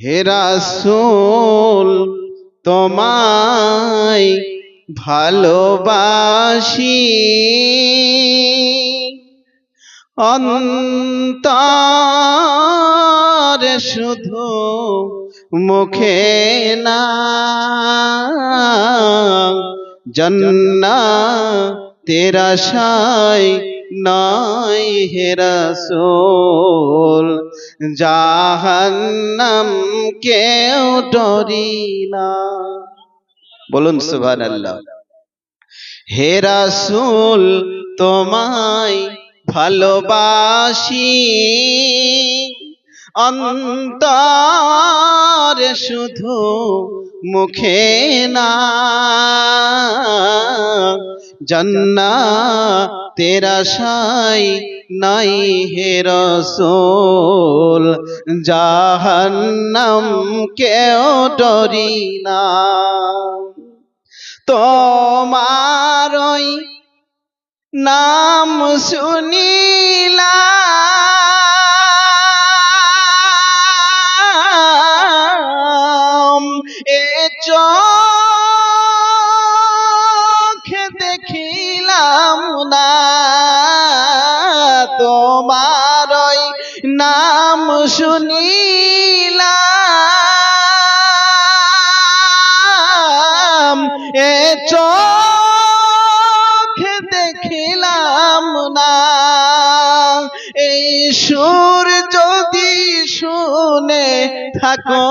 হে রাসূল তোমায় ভালোবাসি। অন্তরে শুধু মুখে না জন্না তেরা সাই নয় হে রাসূল জাহান্নাম কেউ ডরি না বলুন সুবহানাল্লাহ হে রাসূল তোমায় ভালোবাসি। অন্তরে শুধু মুখে না জন্না তেরা সাই নাই হে রসোল জাহান্নাম কেউ ডরি না। তোমার ওই নাম শুনিলা এ চোখে তোমার নাম শুনিলাম। এ চোখে সুর যদি শুনে থাকো,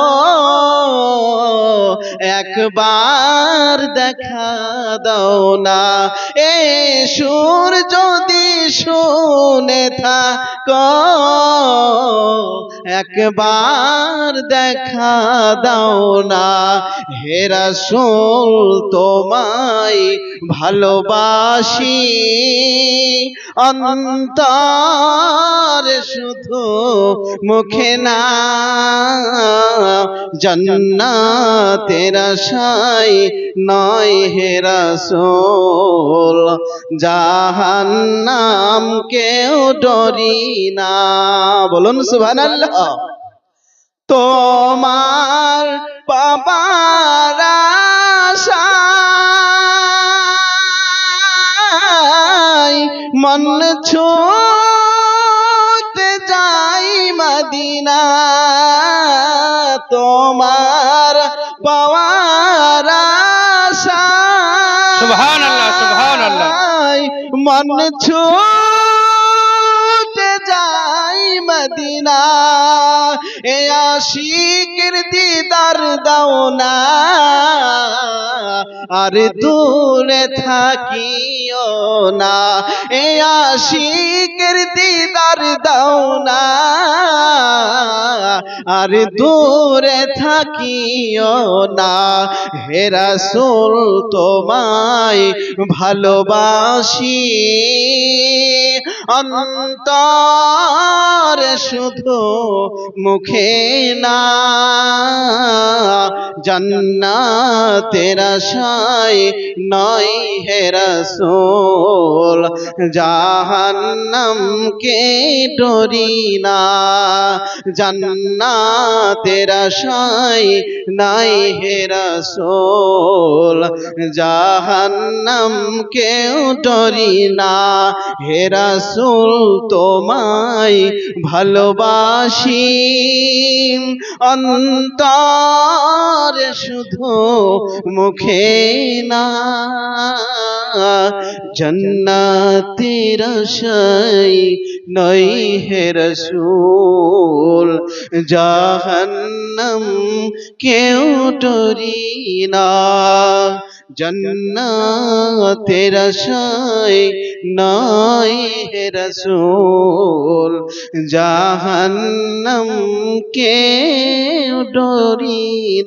একবার দেখা দাও না। এ সুর যদি শুনে থাকো, একবার দেখা দাও না। হে রাসূল, তোমায় ভালোবাসি। অন্তর শুধু মুখে না, জন্নাতের আশাই নয় হে রাসূল, জাহান্নাম কেউ ডরি না। বলুন সুবহানাল্লাহ। তোমার আশায় মন ছুতে মদিনা তোমার পাওয়ার আশা সুবহানাল্লাহ, সুবহানাল্লাহ। মন যাই মদিনা। এ আশিকের দিদার দাও না। আর দূরে থাকিও না। এ আশিকের দিদার দাও না। আর দূরে থাকিও না। হে রাসূল, তোমায় ভালোবাসি। অন্তর শুধু মুখে না, জান্নাতের আশায় নয় হে রাসূল জাহান্নাম কে ডরি না, জান্নাতের আশায় নাই হে রাসূল। জাহান্নাম কেউ ডরি না। হে রাসূল তোমায় ভালোবাসি। অন্তর শুধু মুখে না। জন্নাতের আশায় নই হে রসুল, জাহান্নাম কেউ ডরি না। জন্নাতের আশায় নই হে রসুল, জাহান্নাম কেউ ডরি